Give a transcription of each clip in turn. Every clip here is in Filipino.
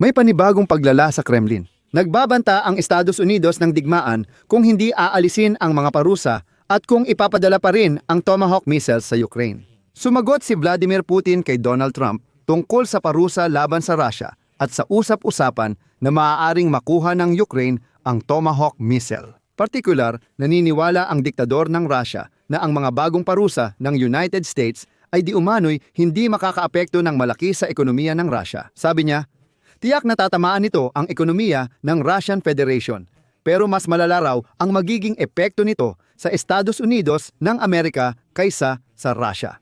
May panibagong paglala sa Kremlin. Nagbabanta ang Estados Unidos ng digmaan kung hindi aalisin ang mga parusa at kung ipapadala pa rin ang Tomahawk missiles sa Ukraine. Sumagot si Vladimir Putin kay Donald Trump tungkol sa parusa laban sa Russia at sa usap-usapan na maaaring makuha ng Ukraine ang Tomahawk missile. Partikular, naniniwala ang diktador ng Russia na ang mga bagong parusa ng United States ay di umano'y hindi makakaapekto ng malaki sa ekonomiya ng Russia. Sabi niya, tiyak na tatamaan nito ang ekonomiya ng Russian Federation. Pero mas malala ang magiging epekto nito sa Estados Unidos ng Amerika kaysa sa Russia.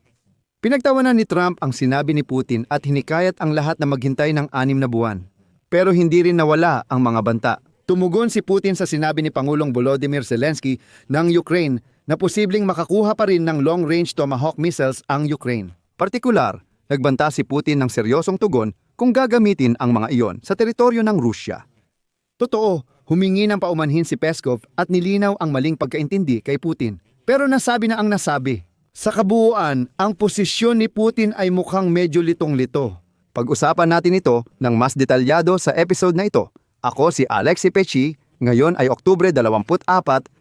Pinagtawanan ni Trump ang sinabi ni Putin at hinikayat ang lahat na maghintay ng anim na buwan. Pero hindi rin nawala ang mga banta. Tumugon si Putin sa sinabi ni Pangulong Volodymyr Zelensky ng Ukraine na posibleng makakuha pa rin ng long-range Tomahawk missiles ang Ukraine. Partikular, nagbanta si Putin ng seryosong tugon kung gagamitin ang mga iyon sa teritoryo ng Rusya. Totoo, humingi ng paumanhin si Peskov at nilinaw ang maling pagkaintindi kay Putin. Pero nasabi na ang nasabi. Sa kabuuan, ang posisyon ni Putin ay mukhang medyo litong-lito. Pag-usapan natin ito ng mas detalyado sa episode na ito. Ako si Alexi Pechi, ngayon ay Oktubre 24,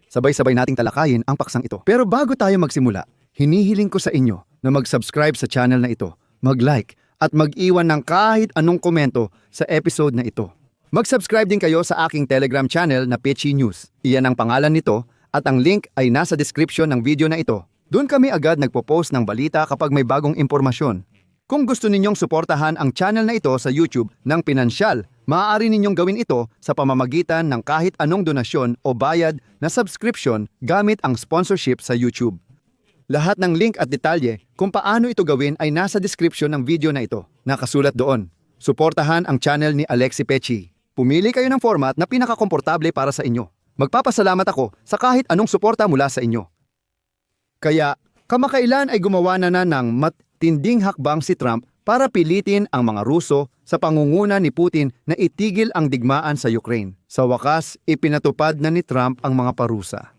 sabay-sabay nating talakayin ang paksang ito. Pero bago tayo magsimula, hinihiling ko sa inyo na mag-subscribe sa channel na ito, mag-like at mag-iwan ng kahit anong komento sa episode na ito. Mag-subscribe din kayo sa aking Telegram channel na Pechi News. Iyan ang pangalan nito at ang link ay nasa description ng video na ito. Doon kami agad nagpo-post ng balita kapag may bagong impormasyon. Kung gusto ninyong suportahan ang channel na ito sa YouTube ng pinansyal, maaari ninyong gawin ito sa pamamagitan ng kahit anong donasyon o bayad na subscription gamit ang sponsorship sa YouTube. Lahat ng link at detalye kung paano ito gawin ay nasa description ng video na ito. Nakasulat doon. Suportahan ang channel ni Alexi Pechi. Pumili kayo ng format na pinakakomportable para sa inyo. Magpapasalamat ako sa kahit anong suporta mula sa inyo. Kaya, kamakailan ay gumawa na na ng matinding hakbang si Trump para pilitin ang mga Ruso sa pangunguna ni Putin na itigil ang digmaan sa Ukraine. Sa wakas, ipinatupad na ni Trump ang mga parusa.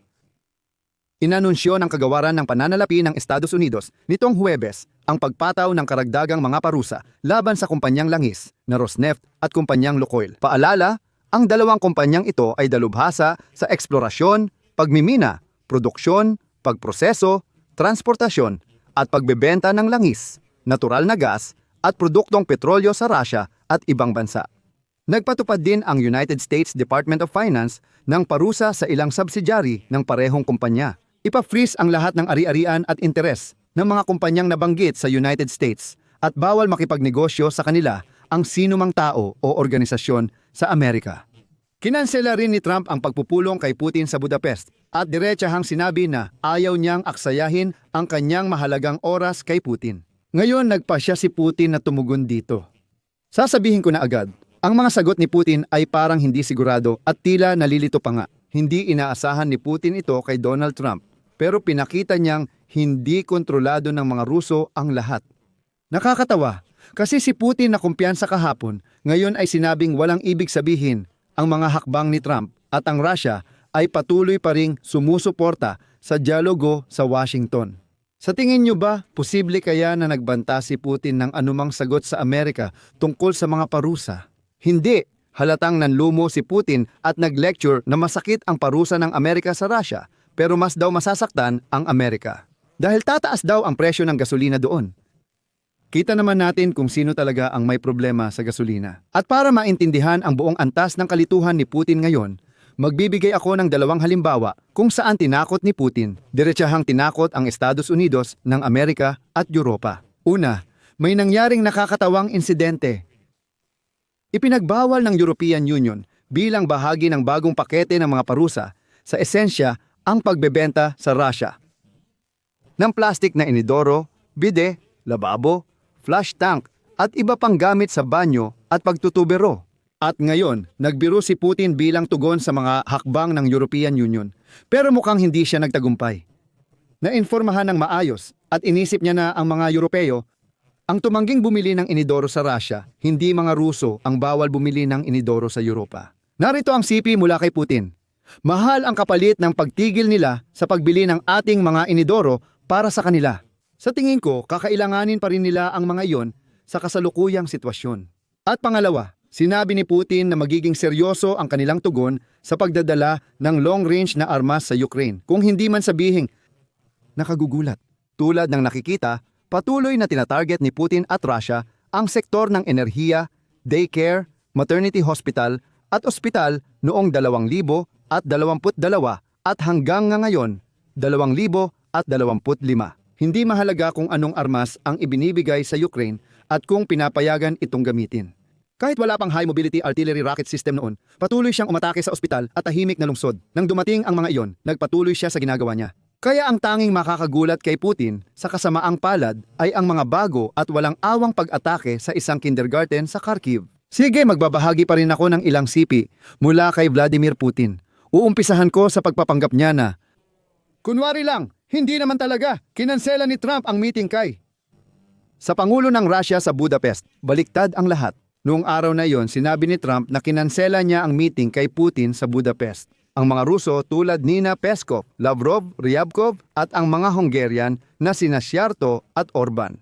Inanunsyo ng kagawaran ng pananalapi ng Estados Unidos nitong Huwebes ang pagpataw ng karagdagang mga parusa laban sa kumpanyang langis na Rosneft at kumpanyang Lukoil. Paalala, ang dalawang kumpanyang ito ay dalubhasa sa eksplorasyon, pagmimina, produksyon, pagproseso, transportasyon at pagbebenta ng langis, natural na gas at produktong petrolyo sa Russia at ibang bansa. Nagpatupad din ang United States Department of Finance ng parusa sa ilang subsidiary ng parehong kumpanya. Ipa-freeze ang lahat ng ari-arian at interes ng mga kumpanyang nabanggit sa United States at bawal makipagnegosyo sa kanila ang sinumang tao o organisasyon sa Amerika. Kinansela rin ni Trump ang pagpupulong kay Putin sa Budapest at diretsahang sinabi na ayaw niyang aksayahin ang kanyang mahalagang oras kay Putin. Ngayon nagpasya si Putin na tumugon dito. Sasabihin ko na agad, ang mga sagot ni Putin ay parang hindi sigurado at tila nalilito pa nga. Hindi inaasahan ni Putin ito kay Donald Trump, pero pinakita niyang hindi kontrolado ng mga Ruso ang lahat. Nakakatawa, kasi si Putin na kumpiyansa kahapon, ngayon ay sinabing walang ibig sabihin ang mga hakbang ni Trump at ang Russia ay patuloy pa ring sumusuporta sa dialogo sa Washington. Sa tingin nyo ba, posible kaya na nagbanta si Putin ng anumang sagot sa Amerika tungkol sa mga parusa? Hindi. Halatang nanlumo si Putin at nag-lecture na masakit ang parusa ng Amerika sa Russia, pero mas daw masasaktan ang Amerika. Dahil tataas daw ang presyo ng gasolina doon. Kita naman natin kung sino talaga ang may problema sa gasolina. At para maintindihan ang buong antas ng kalituhan ni Putin ngayon, magbibigay ako ng dalawang halimbawa kung saan tinakot ni Putin. Diretsahang tinakot ang Estados Unidos ng Amerika at Europa. Una, may nangyaring nakakatawang insidente. Ipinagbawal ng European Union bilang bahagi ng bagong pakete ng mga parusa sa esensya ang pagbebenta sa Russia ng plastik na inidoro, bide, lababo, flush tank at iba pang gamit sa banyo at pagtutubero. At ngayon, nagbiro si Putin bilang tugon sa mga hakbang ng European Union. Pero mukhang hindi siya nagtagumpay. Nainformahan ng maayos at inisip niya na ang mga Europeo ang tumangging bumili ng inidoro sa Russia, hindi mga Ruso ang bawal bumili ng inidoro sa Europa. Narito ang sipi mula kay Putin. Mahal ang kapalit ng pagtigil nila sa pagbili ng ating mga inidoro para sa kanila. Sa tingin ko, kakailanganin pa rin nila ang mga iyon sa kasalukuyang sitwasyon. At pangalawa, Sinabi ni Putin na magiging seryoso ang kanilang tugon sa pagdadala ng long-range na armas sa Ukraine. Kung hindi man sabihing nakagugulat. Tulad ng nakikita, patuloy na tinatarget ni Putin at Russia ang sektor ng enerhiya, daycare, maternity hospital at ospital noong 2000 at 22 at hanggang nga ngayon 2000 at 25. Hindi mahalaga kung anong armas ang ibinibigay sa Ukraine at kung pinapayagan itong gamitin. Kahit wala pang high mobility artillery rocket system noon, patuloy siyang umatake sa ospital at tahimik na lungsod. Nang dumating ang mga iyon, nagpatuloy siya sa ginagawa niya. Kaya ang tanging makakagulat kay Putin sa kasamaang palad ay ang mga bago at walang awang pag-atake sa isang kindergarten sa Kharkiv. Sige, magbabahagi pa rin ako ng ilang sipi mula kay Vladimir Putin. Uumpisahan ko sa pagpapanggap niya na, Kunwari lang, hindi naman talaga, kinansela ni Trump ang meeting kay. Sa Pangulo ng Russia sa Budapest, baliktad ang lahat. Noong araw na yon, sinabi ni Trump na kinansela niya ang meeting kay Putin sa Budapest. Ang mga Ruso tulad Nina Peskov, Lavrov, Ryabkov at ang mga Hungarian na sina Sciarto at Orban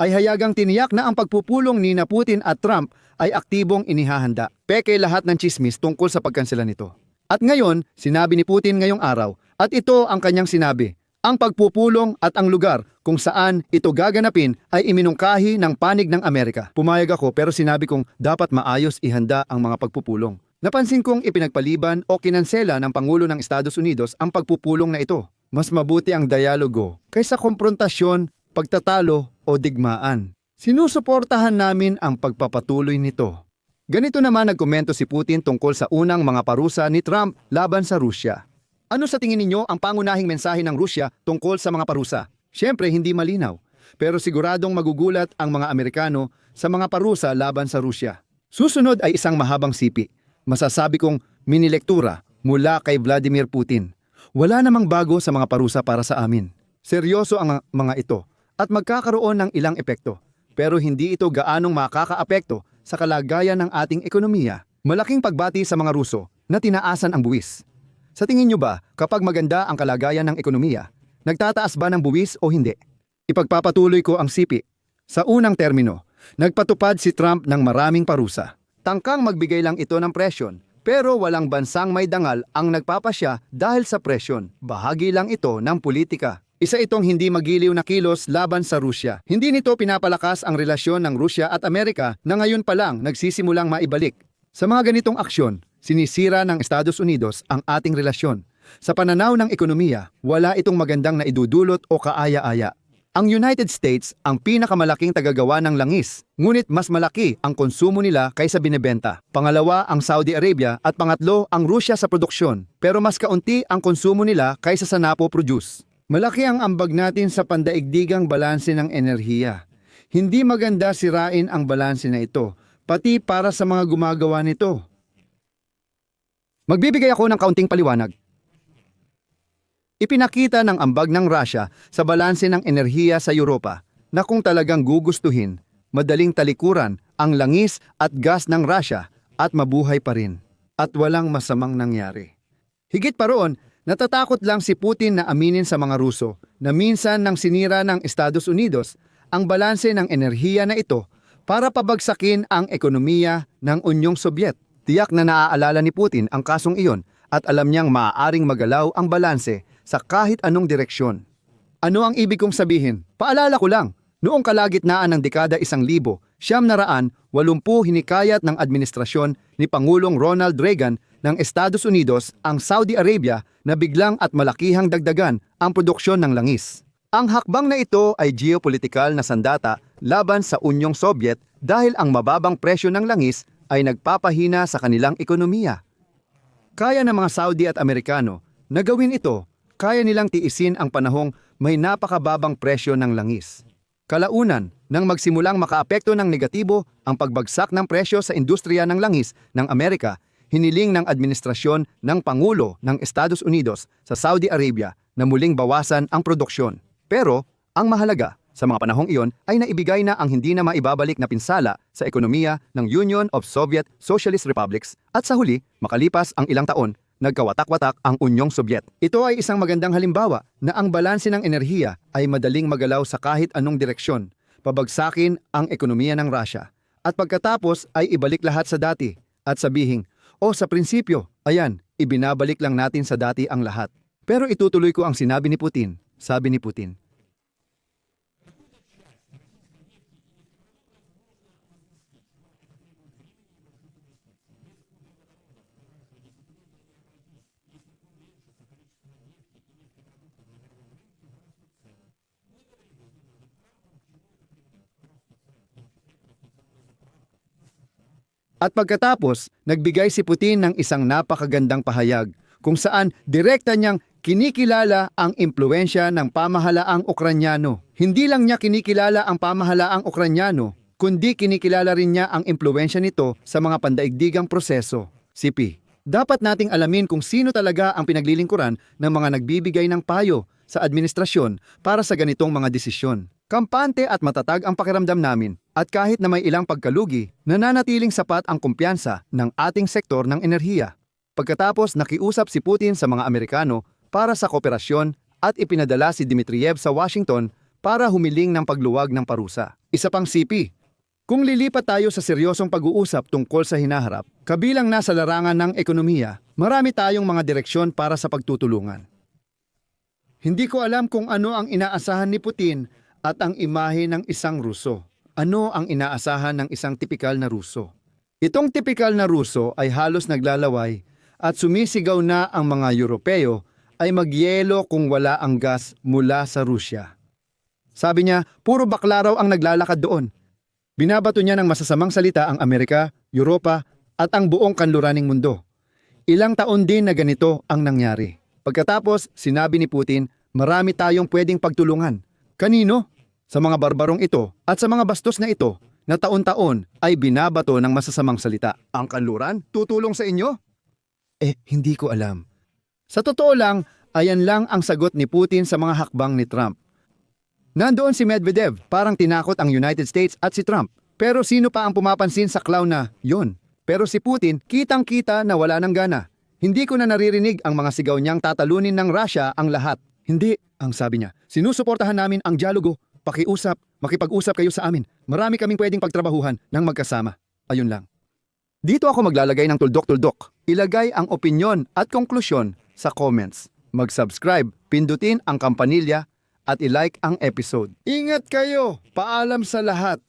ay hayagang tiniyak na ang pagpupulong ni Putin at Trump ay aktibong inihahanda. Peke lahat ng chismis tungkol sa pagkansela nito. At ngayon, sinabi ni Putin ngayong araw, at ito ang kanyang sinabi, ang pagpupulong at ang lugar kung saan ito gaganapin ay iminungkahi ng panig ng Amerika. Pumayag ako pero sinabi kong dapat maayos ihanda ang mga pagpupulong. Napansin kong ipinagpaliban o kinansela ng Pangulo ng Estados Unidos ang pagpupulong na ito. Mas mabuti ang dialogo kaysa konfrontasyon, pagtatalo o digmaan. Sinusuportahan namin ang pagpapatuloy nito. Ganito naman nagkomento si Putin tungkol sa unang mga parusa ni Trump laban sa Rusya. Ano sa tingin ninyo ang pangunahing mensahe ng Rusya tungkol sa mga parusa? Siyempre hindi malinaw, pero siguradong magugulat ang mga Amerikano sa mga parusa laban sa Rusya. Susunod ay isang mahabang sipi. Masasabi kong minilektura mula kay Vladimir Putin. Wala namang bago sa mga parusa para sa amin. Seryoso ang mga ito at magkakaroon ng ilang epekto. Pero hindi ito gaanong makakaapekto sa kalagayan ng ating ekonomiya. Malaking pagbati sa mga Ruso na tinaasan ang buwis. Sa tingin nyo ba, kapag maganda ang kalagayan ng ekonomiya, nagtataas ba ng buwis o hindi? Ipagpapatuloy ko ang sipi. Sa unang termino, nagpatupad si Trump ng maraming parusa. Tangkang magbigay lang ito ng presyon, pero walang bansang may dangal ang nagpapasya dahil sa presyon. Bahagi lang ito ng politika. Isa itong hindi magiliw na kilos laban sa Rusya. Hindi nito pinapalakas ang relasyon ng Rusya at Amerika na ngayon pa lang nagsisimulang maibalik. Sa mga ganitong aksyon, sinisira ng Estados Unidos ang ating relasyon. Sa pananaw ng ekonomiya, wala itong magandang na idudulot o kaaya-aya. Ang United States ang pinakamalaking tagagawa ng langis, ngunit mas malaki ang konsumo nila kaysa binebenta. Pangalawa ang Saudi Arabia at pangatlo ang Rusya sa produksyon, pero mas kaunti ang konsumo nila kaysa sa napo-produce. Malaki ang ambag natin sa pandaigdigang balanse ng enerhiya. Hindi maganda sirain ang balanse na ito, pati para sa mga gumagawa nito. Magbibigay ako ng kaunting paliwanag. Ipinakita ng ambag ng Russia sa balanse ng enerhiya sa Europa na kung talagang gugustuhin, madaling talikuran ang langis at gas ng Russia at mabuhay pa rin. At walang masamang nangyari. Higit pa roon, natatakot lang si Putin na aminin sa mga Ruso na minsan nang sinira ng Estados Unidos ang balanse ng enerhiya na ito para pabagsakin ang ekonomiya ng Unyong Sobyet. Tiyak na naaalala ni Putin ang kasong iyon at alam niyang maaaring magalaw ang balanse sa kahit anong direksyon. Ano ang ibig kong sabihin? Paalala ko lang, noong kalagitnaan ng dekada isang libo, siyam na raan, walumpu hinikayat ng administrasyon ni Pangulong Ronald Reagan ng Estados Unidos ang Saudi Arabia na biglang at malakihang dagdagan ang produksyon ng langis. Ang hakbang na ito ay geopolitikal na sandata laban sa Unyong Sobyet dahil ang mababang presyo ng langis ay nagpapahina sa kanilang ekonomiya. Kaya ng mga Saudi at Amerikano na gawin ito, kaya nilang tiisin ang panahong may napakababang presyo ng langis. Kalaunan, nang magsimulang makaapekto ng negatibo ang pagbagsak ng presyo sa industriya ng langis ng Amerika, hiniling ng administrasyon ng Pangulo ng Estados Unidos sa Saudi Arabia na muling bawasan ang produksyon. Pero, ang mahalaga, sa mga panahong iyon ay naibigay na ang hindi na maibabalik na pinsala sa ekonomiya ng Union of Soviet Socialist Republics at sa huli, makalipas ang ilang taon, nagkawatak-watak ang Unyong Sobyet. Ito ay isang magandang halimbawa na ang balanse ng enerhiya ay madaling magalaw sa kahit anong direksyon, pabagsakin ang ekonomiya ng Russia at pagkatapos ay ibalik lahat sa dati at sabihing, o sa prinsipyo, ayan, ibinabalik lang natin sa dati ang lahat. Pero itutuloy ko ang sinabi ni Putin, sabi ni Putin. At pagkatapos, nagbigay si Putin ng isang napakagandang pahayag kung saan direkta niyang kinikilala ang impluensya ng pamahalaang Ukranyano. Hindi lang niya kinikilala ang pamahalaang Ukranyano, kundi kinikilala rin niya ang impluensya nito sa mga pandaigdigang proseso. CP, dapat nating alamin kung sino talaga ang pinaglilingkuran ng mga nagbibigay ng payo sa administrasyon para sa ganitong mga desisyon. Kampante at matatag ang pakiramdam namin at kahit na may ilang pagkalugi, nananatiling sapat ang kumpiyansa ng ating sektor ng enerhiya. Pagkatapos nakiusap si Putin sa mga Amerikano para sa kooperasyon at ipinadala si Dmitriev sa Washington para humiling ng pagluwag ng parusa. Isa pang CP, kung lilipat tayo sa seryosong pag-uusap tungkol sa hinaharap, kabilang na sa larangan ng ekonomiya, marami tayong mga direksyon para sa pagtutulungan. Hindi ko alam kung ano ang inaasahan ni Putin at ang imahe ng isang Ruso. Ano ang inaasahan ng isang tipikal na Ruso? Itong tipikal na Ruso ay halos naglalaway at sumisigaw na ang mga Europeo ay magyelo kung wala ang gas mula sa Rusya. Sabi niya, puro bakla raw ang naglalakad doon. Binabato niya ng masasamang salita ang Amerika, Europa at ang buong kanluraning mundo. Ilang taon din na ganito ang nangyari. Pagkatapos, sinabi ni Putin, marami tayong pwedeng pagtulungan. Kanino? Sa mga barbarong ito at sa mga bastos na ito na taon-taon ay binabato ng masasamang salita. Ang kanluran? Tutulong sa inyo? Eh, hindi ko alam. Sa totoo lang, ayan lang ang sagot ni Putin sa mga hakbang ni Trump. Nandoon si Medvedev, parang tinakot ang United States at si Trump. Pero sino pa ang pumapansin sa clown na yon? Pero si Putin, kitang-kita na wala ng gana. Hindi ko na naririnig ang mga sigaw niyang tatalunin ng Russia ang lahat. Hindi, ang sabi niya. Sinusuportahan namin ang dialogo, pakiusap, makipag-usap kayo sa amin. Marami kaming pwedeng pagtrabahuhan ng magkasama. Ayun lang. Dito ako maglalagay ng tuldok-tuldok. Ilagay ang opinyon at konklusyon sa comments. Mag-subscribe, pindutin ang kampanilya at ilike ang episode. Ingat kayo! Paalam sa lahat!